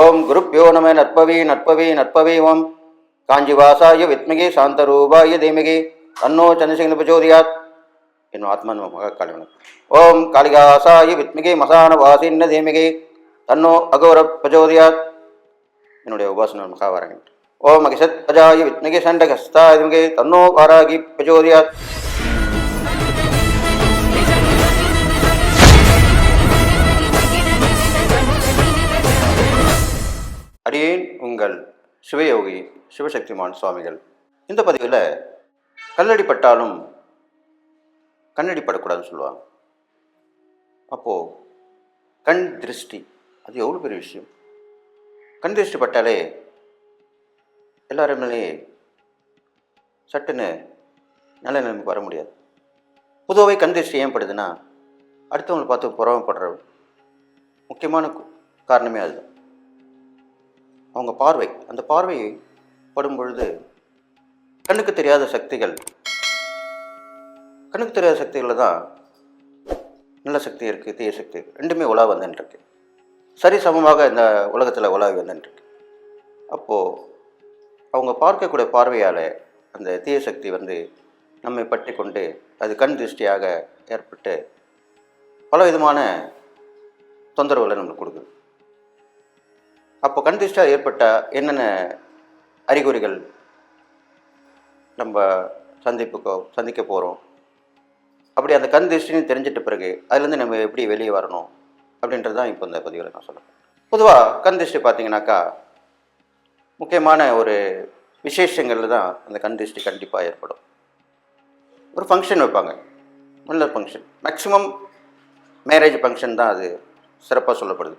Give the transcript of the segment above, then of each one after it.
ஓம் குருப்பியோ நம நற்பவி நற்பவி நற்பவி ஓம். காஞ்சிவாசாய வித்மகி சாந்தரூபாய தீமகி. தன்னோ சந்திரசேகர பிரச்சோதியாத். என்னும் ஆத்மன் மகா ஓம் காளிகாசாய வித்மிகி மசான வாசின்ன தீமிகி. தன்னோ அகௌர பிரச்சோதியாத். என்னுடைய உபாசன மகாவாரங்கள் ஓம் அகிசத் அஜாய வித்மகி சண்டகஸ்தாய தன்னோ வாராகி பிரச்சோதியாத். அடியேன் உங்கள் சிவயோகி சிவசக்திமான் சுவாமிகள். இந்த பதிவில் கல்லடி பட்டாலும் கண்ணடி படக்கூடாதுன்னு சொல்லுவாங்க. அப்போது கண் திருஷ்டி அது எவ்வளோ பெரிய விஷயம்? கண் திருஷ்டி பட்டாலே எல்லாருமே சட்டுன்னு நல்ல நிலைமைக்கு வர முடியாது. பொதுவாகவே கண் திருஷ்டி ஏன் படுதுன்னா அடுத்தவங்களை பார்த்து புறவப்படுற முக்கியமான காரணமே அதுதான். அவங்க பார்வை அந்த பார்வை படும் பொழுது கண்ணுக்கு தெரியாத சக்திகள் கண்ணுக்கு தெரியாத சக்திகளில் தான் நல்ல சக்தி இருக்குது தீய சக்தி ரெண்டுமே உலா வந்துட்டுருக்கு சரி சமமாக இந்த உலகத்தில் உலாவி வந்துட்டுருக்கு அப்போது அவங்க பார்க்கக்கூடிய பார்வையால் அந்த தீய சக்தி வந்து நம்மை பற்றி கொண்டு அது கண் திருஷ்டியாக ஏற்பட்டு பல விதமான தொந்தரவுகளை நம்மளுக்கு கொடுக்குது. அப்போ கண் திருஷ்டியாக ஏற்பட்ட என்னென்ன அறிகுறிகள் நம்ம சந்திப்புக்கோ சந்திக்க போகிறோம் அப்படி அந்த கண் திருஷ்டின்னு தெரிஞ்சிட்ட பிறகு அதுலேருந்து நம்ம எப்படி வெளியே வரணும்? அப்படின்றது தான் இப்போ இந்த பதிவில் நான் சொல்கிறேன் பொதுவாக கண் திருஷ்டி பார்த்தீங்கன்னாக்கா முக்கியமான ஒரு விசேஷங்களில் தான் அந்த கண் திருஷ்டி கண்டிப்பாக ஏற்படும். ஒரு ஃபங்க்ஷன் வைப்பாங்க. நல்ல ஃபங்க்ஷன் மேக்ஸிமம் மேரேஜ் ஃபங்க்ஷன் தான் அது சிறப்பாக சொல்லப்படுது.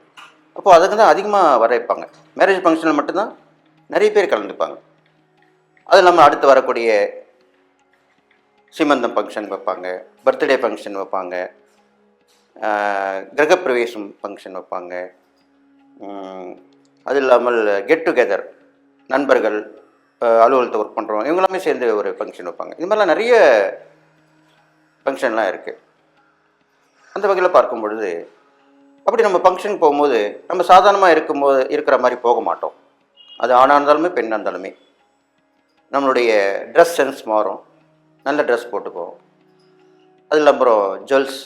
அப்போது அதுக்கு தான் அதிகமாக வரவேற்பாங்க. மேரேஜ் ஃபங்க்ஷனில் மட்டும்தான் நிறைய பேர் கலந்துப்பாங்க. அது இல்லாமல் அடுத்து வரக்கூடிய சிமந்தம் ஃபங்க்ஷன் வைப்பாங்க பர்த்டே ஃபங்க்ஷன் வைப்பாங்க கிரகப்பிரவேசம் ஃபங்க்ஷன் வைப்பாங்க. அது இல்லாமல் கெட் டுகெதர் நண்பர்கள் அலுவலகத்தை ஒர்க் பண்ணுறவங்க இவங்கெல்லாமே சேர்ந்து ஒரு ஃபங்க்ஷன் வைப்பாங்க. இது மாதிரிலாம் நிறைய ஃபங்க்ஷன்லாம் இருக்குது அந்த வகையில் பார்க்கும் பொழுது அப்படி நம்ம ஃபங்க்ஷன் போகும்போது நம்ம சாதாரணமாக இருக்கும்போது இருக்கிற மாதிரி போக மாட்டோம். அது ஆணாக இருந்தாலுமே பெண்ணாக இருந்தாலுமே. நம்மளுடைய ட்ரெஸ் சென்ஸ் மாறும். நல்ல ட்ரெஸ் போட்டுக்குவோம். அது இல்லாமல் அப்புறம் ஜுவல்ஸ்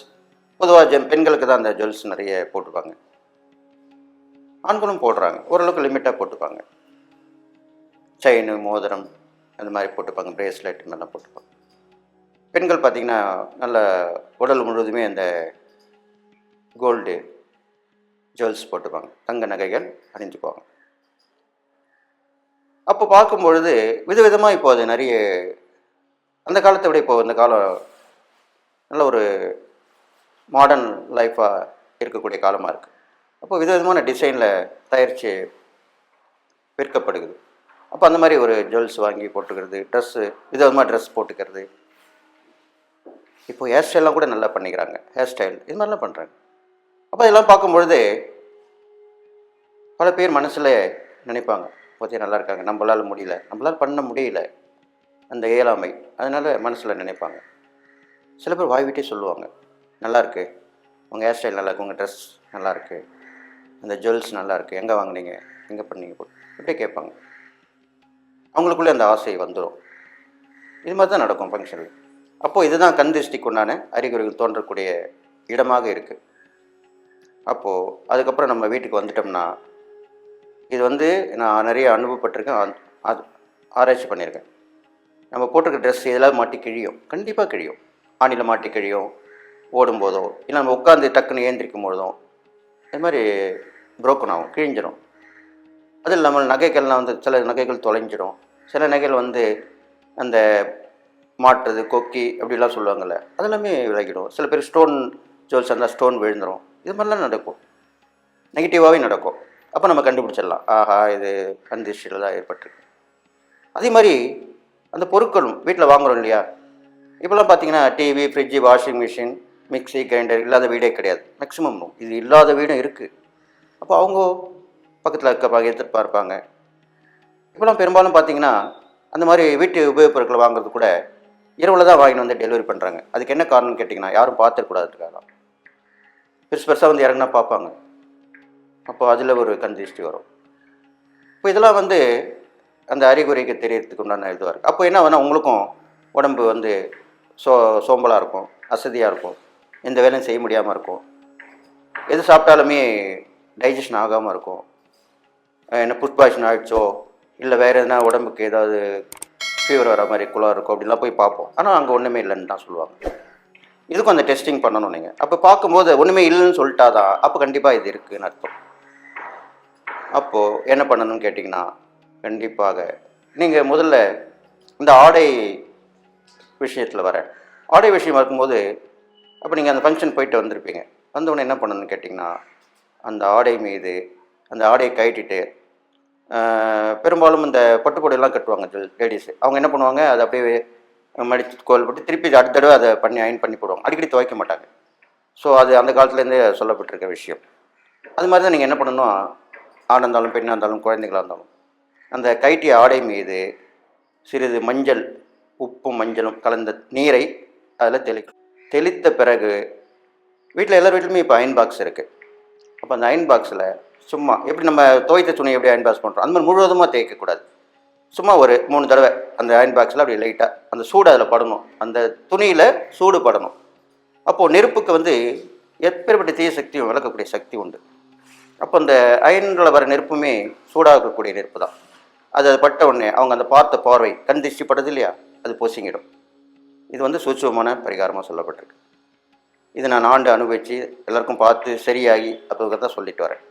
பொதுவாக ஜெம் பெண்களுக்கு தான் அந்த ஜுவல்ஸ் நிறைய போட்டுப்பாங்க. ஆண்களும் போடுறாங்க. ஓரளவுக்கு லிமிட்டாக போட்டுப்பாங்க. செயின் மோதிரம் அந்த மாதிரி போட்டுப்பாங்க. பிரேஸ்லெட் மாதிரிலாம் போட்டுப்பாங்க. பெண்கள் பார்த்திங்கன்னா நல்ல உடல் முழுவதுமே அந்த கோல்டு ஜுவல்ஸ் போட்டுப்பாங்க. தங்க நகைகள் அணிஞ்சுக்குவாங்க. அப்போ பார்க்கும் பொழுது விதவிதமாக இப்போ அது நிறைய அந்த காலத்தை விட இப்போ இந்த காலம் நல்ல ஒரு மாடர்ன் லைஃப்பாக இருக்கக்கூடிய காலமாக இருக்குது அப்போ விதவிதமான டிசைனில் தயாரித்து விற்கப்படுகிறது. அப்போ அந்த மாதிரி ஒரு ஜுவல்ஸ் வாங்கி போட்டுக்கிறது ட்ரெஸ்ஸு விதவிதமாக ட்ரெஸ் போட்டுக்கிறது. இப்போ ஹேர் ஸ்டைல்லாம் கூட நல்லா பண்ணிக்கிறாங்க. ஹேர் ஸ்டைல் இது மாதிரிலாம் பண்ணுறாங்க அப்போ இதெல்லாம் பார்க்கும்பொழுது பல பேர் மனசில் நினைப்பாங்க போத்தே நல்லா இருக்காங்க. நம்மளால் முடியல. நம்மளால் பண்ண முடியல. அந்த இயலாமை. அதனால் மனசில் நினைப்பாங்க. சில பேர் வாய்விட்டே சொல்லுவாங்க நல்லாயிருக்கு உங்கள் ஹேர் ஸ்டைல் நல்லாயிருக்கு உங்கள் ட்ரெஸ் நல்லாயிருக்கு அந்த ஜுவல்ஸ் நல்லாயிருக்கு எங்கே வாங்குனீங்க? எங்கே பண்ணீங்க? இப்படியே கேட்பாங்க. அவங்களுக்குள்ளே அந்த ஆசை வந்துடும் இது மாதிரி தான் நடக்கும் ஃபங்க்ஷனில் அப்போது இதுதான் கண் திருஷ்டிக்கு உண்டான அறிகுறிகள் தோன்றக்கூடிய இடமாக இருக்குது அப்போது அதுக்கப்புறம் நம்ம வீட்டுக்கு வந்துட்டோம்னா இது வந்து நான் நிறைய அனுபவப்பட்டிருக்கேன். அது ஆராய்ச்சி பண்ணியிருக்கேன். நம்ம போட்டிருக்க ட்ரெஸ் இதெல்லாம் மாட்டி கிழியும்? கண்டிப்பாக கிழியும். ஆணியில் மாட்டி கிழியும் ஓடும்போதோ இல்லை நம்ம உட்காந்து டக்குன்னு ஏந்திரிக்கும் பொழுதும் இது மாதிரி புரோக்கன் ஆகும் கிழிஞ்சிடும் அது இல்லாமல் நகைகள்லாம் வந்து சில நகைகள் தொலைஞ்சிடும் சில நகைகள் வந்து அந்த மாட்டுறது கொக்கி அப்படிலாம் சொல்லுவாங்கள்ல அதெல்லாமே விலகிடும். சில பேர் ஸ்டோன் ஜுவல்ஸ் இருந்தால் ஸ்டோன் விழுந்துடும் இது மாதிரிலாம் நடக்கும். நெகட்டிவாகவே நடக்கும். அப்போ நம்ம கண்டுபிடிச்சிடலாம். ஆஹா இது கந்திஷ்டியில் தான் ஏற்பட்டிருக்கு. அதே மாதிரி அந்த பொருட்களும் வீட்டில் வாங்குறோம் இல்லையா? இப்போல்லாம் பார்த்தீங்கன்னா TV fridge washing machine mixie grinder இல்லாத வீடே கிடையாது. மேக்ஸிமம் இது இல்லாத வீடும் இருக்குது அப்போ அவங்க பக்கத்தில் இருக்க எடுத்துகிட்டு பார்ப்பாங்க இப்போலாம் பெரும்பாலும் பார்த்தீங்கன்னா அந்த மாதிரி வீட்டு உபயோகப் பொருட்களை வாங்குறது கூட இரவில் தான் வாங்கிட்டு வந்து டெலிவரி பண்ணுறாங்க அதுக்கு என்ன காரணம்னு கேட்டிங்கன்னா யாரும் பார்த்துக்கூடாதுக்காக தான் பெருசு பெருசாக வந்து இறங்கினா பார்ப்பாங்க. அப்போ அதில் ஒரு கண் வரும். இப்போ இதெல்லாம் வந்து அந்த அறிகுறிக்கு தெரியறதுக்கு உண்டான இதுவாக இருக்குது அப்போ என்ன வேணால் உங்களுக்கும் உடம்பு வந்து சோ சோம்பலாக இருக்கும் அசதியாக இருக்கும் எந்த வேலையும் செய்ய முடியாமல் இருக்கும். எது சாப்பிட்டாலுமே டைஜஷன் ஆகாமல் இருக்கும். என்ன ஃபுட் பாய்சன் ஆகிடுச்சோ இல்லை வேறு எதுனா உடம்புக்கு ஏதாவது ஃபீவர் வர மாதிரி குளம் இருக்கும் அப்படின்லாம் போய் பார்ப்போம். ஆனால் அங்கே ஒன்றுமே இல்லைன்னு தான் சொல்லுவாங்க. இதுக்கும் அந்த டெஸ்டிங் பண்ணணும் நீங்கள் அப்போ பார்க்கும்போது ஒன்றுமே இல்லைன்னு சொல்லிட்டாதான் அப்போ கண்டிப்பாக இது இருக்குதுன்னு அர்த்தம். அப்போது என்ன பண்ணணும்னு கேட்டிங்கன்னா கண்டிப்பாக நீங்கள் முதல்ல இந்த ஆடை விஷயத்தில் வரேன். ஆடை விஷயம் இருக்கும்போது அப்போ நீங்கள் அந்த ஃபங்க்ஷன் போயிட்டு வந்திருப்பீங்க. வந்தவுடனே என்ன பண்ணணும்னு கேட்டிங்கன்னா அந்த ஆடை மீது அந்த ஆடையை கட்டிட்டு பெரும்பாலும் இந்த பட்டுப்புடையெல்லாம் கட்டுவாங்க லேடிஸ் அவங்க என்ன பண்ணுவாங்க அதை அப்படியே மடித்து கோல் போட்டு திருப்பி அடுத்த தடவை அதை பண்ணி அயன் பண்ணி போடுவாங்க. அடிக்கடி துவைக்க மாட்டாங்க. ஸோ அது அந்த காலத்துலேருந்தே சொல்லப்பட்டிருக்க விஷயம். அது மாதிரி தான் நீங்கள் என்ன பண்ணணும் ஆணாக இருந்தாலும் பெண்ணாக இருந்தாலும் குழந்தைகளாக இருந்தாலும் அந்த கைட்டிய ஆடை மீது சிறிது மஞ்சள் உப்பும் மஞ்சளும் கலந்த நீரை அதில் தெளிக்கும். தெளித்த பிறகு வீட்டில் எல்லார் வீட்லையுமே இப்போ அயன் பாக்ஸ் இருக்குது அப்போ அந்த அயன் பாக்ஸில் சும்மா எப்படி நம்ம துவைத்த துணி எப்படி அயன் பாக்ஸ் பண்ணுறோம்? அந்த மாதிரி முழுவதுமாக தேய்க்கக்கூடாது சும்மா ஒரு மூணு தடவை அந்த அயன் பாக்ஸில் அப்படி லைட்டாக அந்த சூடு அதில் படணும். அந்த துணியில் சூடு படணும். அப்போது நெருப்புக்கு வந்து எப்பேற்பட்ட தீய சக்தியும் விளக்கக்கூடிய சக்தி உண்டு. அப்போ அந்த அயனில் வர நெருப்புமே சூடாகக்கூடிய நெருப்பு தான் அது அது பட்ட உடனே அவங்க அந்த பார்த்த பார்வை கண் திருஷ்டி பட்டது இல்லையா? அது பொசிங்கிடும். இது வந்து சூட்சமான பரிகாரமாக சொல்லப்பட்டிருக்கு. இது நான் ஆண்டு அனுபவித்து எல்லாருக்கும் பார்த்து சரியாகி அப்போ தான் சொல்லிட்டு வரேன்.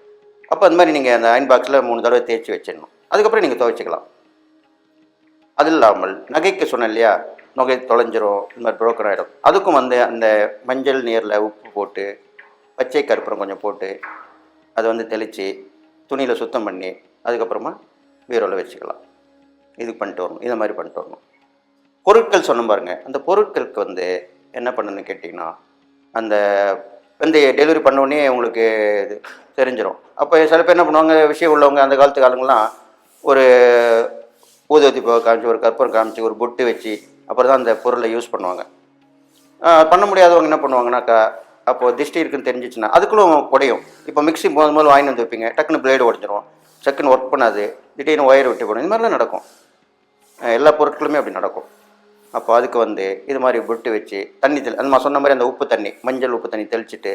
அப்போ அந்த மாதிரி நீங்கள் அந்த அயன் பாக்ஸில் மூணு தடவை தேய்ச்சி வச்சிடணும். அதுக்கப்புறம் நீங்கள் துவைச்சிக்கலாம். அது இல்லாமல் நகைக்கு சொன்னேன் இல்லையா? நகை தொலைஞ்சிரும் இந்த மாதிரி புரோக்கர் ஆகிடும் அதுக்கும் வந்து அந்த மஞ்சள் நீரில் உப்பு போட்டு பச்சை கற்பூரம் கொஞ்சம் போட்டு அதை வந்து தெளித்து துணியில் சுத்தம் பண்ணி அதுக்கப்புறமா பீரோவில் வச்சுக்கலாம். இது பண்ணிட்டு வரணும். இதை மாதிரி பண்ணிட்டு வரணும். பொருட்கள் சொன்ன பாருங்க. அந்த பொருட்களுக்கு வந்து என்ன பண்ணணும்னு கேட்டிங்கன்னா அந்த வந்து டெலிவரி பண்ணோடனே உங்களுக்கு இது தெரிஞ்சிடும் அப்போ சில பேர் என்ன பண்ணுவாங்க விஷயம் உள்ளவங்க அந்த காலத்து காலங்கள்லாம் ஒரு ஊதுவத்தி போக காமிச்சு ஒரு கற்பூரம் காமிச்சு ஒரு பொட்டு வச்சு அப்புறம் தான் அந்த பொருளை யூஸ் பண்ணுவாங்க. பண்ண முடியாதவங்க என்ன பண்ணுவாங்கன்னாக்கா அப்போது திஷ்டி இருக்குன்னு தெரிஞ்சிச்சுன்னா அதுக்குள்ளும் உடையும். இப்போ மிக்ஸி போதும் போது வாங்கி வந்து வைப்பீங்க. டக்குன்னு பிளேடு உடஞ்சிரும். டக்குன்னு ஒர்க் பண்ணாது. திடீர்னு ஒயர் விட்டு போடும். இந்த மாதிரிலாம் நடக்கும். எல்லா பொருட்களுமே அப்படி நடக்கும். அப்போ அதுக்கு வந்து இது மாதிரி பொட்டு வச்சு தண்ணி தெளி அந்த மாதிரி சொன்ன மாதிரி அந்த உப்பு தண்ணி மஞ்சள் உப்பு தண்ணி தெளிச்சுட்டு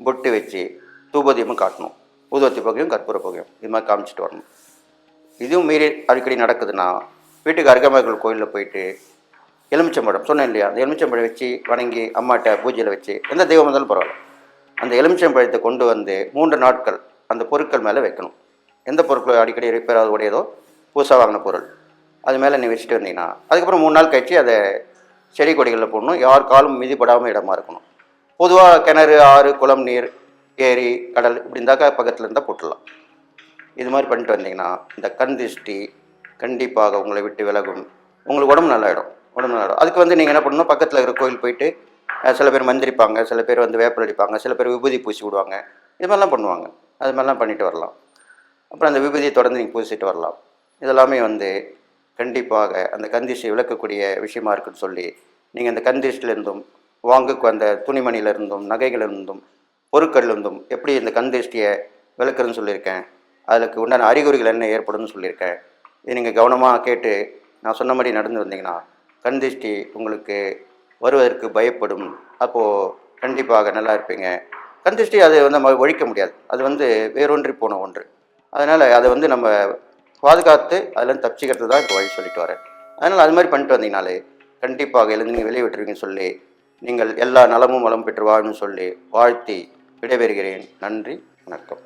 பொட்டு வச்சு தூபதியமும் காட்டணும். ஊதுவத்தி புகையும் கற்பூர பகையும். இது மாதிரி காமிச்சிட்டு வரணும். இதுவும் மீறி அடிக்கடி நடக்குதுன்னா வீட்டுக்கு அருகமைகள் கோயிலில் போயிட்டு எலுமிச்சம்பழம் சொன்னேன் இல்லையா? அந்த எலுமிச்சம்பழம் வச்சு வணங்கி அம்மாட்ட பூஜையில் வச்சு எந்த தெய்வம் இருந்தாலும் பரவாயில்ல. அந்த எலுமிச்சம்பழத்தை கொண்டு வந்து மூன்று நாட்கள் அந்த பொருட்கள் மேலே வைக்கணும். எந்த பொருட்கள் அடிக்கடி ரிப்பேர் ஆகுது உடையதோ புதுசாக வாங்கின பொருள். அது மேலே நீ வச்சுட்டு வந்தீங்கன்னா அதுக்கப்புறம் மூணு நாள் கழிச்சு அதை செடி கொடிகளில் போடணும். யார் காலும் மிதிப்படாமல் இடமா இருக்கணும். பொதுவாக கிணறு ஆறு குளம் நீர் ஏரி கடல் இப்படி இருந்தாக்கா பக்கத்தில் இருந்தால் போட்டுடலாம். இது மாதிரி பண்ணிட்டு வந்தீங்கன்னா இந்த கண் திருஷ்டி கண்டிப்பாக உங்களை விட்டு விலகும். உங்களுக்கு உடம்பு நல்லாயிடும். உடம்பு நல்லாயிடும் அதுக்கு வந்து நீங்கள் என்ன பண்ணணும்? பக்கத்தில் இருக்கிற கோயில் போயிட்டு சில பேர் மந்திரிப்பாங்க சில பேர் வந்து வேப்பல் அடிப்பாங்க சில பேர் விபூதி பூசி விடுவாங்க. இது மாதிரிலாம் பண்ணுவாங்க. அது மாதிரிலாம் பண்ணிட்டு வரலாம். அப்புறம் அந்த விபூதியை தொடர்ந்து நீங்கள் பூசிட்டு வரலாம். இதெல்லாமே வந்து கண்டிப்பாக அந்த கந்திஷ்டியை விளக்கக்கூடிய விஷயமா இருக்குன்னு சொல்லி நீங்கள் அந்த கந்திஷ்டிலிருந்தும் வாங்குக்கு அந்த துணிமணியிலிருந்தும் நகைகளிலிருந்தும் பொருட்கள்லேருந்தும் எப்படி இந்த கந்திஷ்டியை விளக்குறதுன்னு சொல்லியிருக்கேன். அதுக்கு உண்டான அறிகுறிகள் என்ன ஏற்படும்னு சொல்லியிருக்கேன். இது நீங்கள் கவனமாக கேட்டு நான் சொன்ன மாதிரி நடந்து வந்தீங்கன்னா கண்திஷ்டி உங்களுக்கு வருவதற்கு பயப்படும். அப்போது கண்டிப்பாக நல்லா இருப்பீங்க. கந்திஷ்டி அது வந்து நம்ம ஒழிக்க முடியாது. அது வந்து வேரூன்றி போன ஒன்று. அதனால் அதை வந்து நம்ம பாதுகாத்து அதில் தப்பிச்சிக்கிறது தான் இப்போ வழி சொல்லிட்டு வரேன். அதனால் அது மாதிரி பண்ணிட்டு வந்தீங்கனாலே கண்டிப்பாக எழுந்து நீங்கள் வெளியே விட்டுருவீங்கன்னு சொல்லி நீங்கள் எல்லா நலமும் வளம் பெற்று வாழணும்னு சொல்லி வாழ்த்தி விடைபெறுகிறேன். நன்றி வணக்கம்.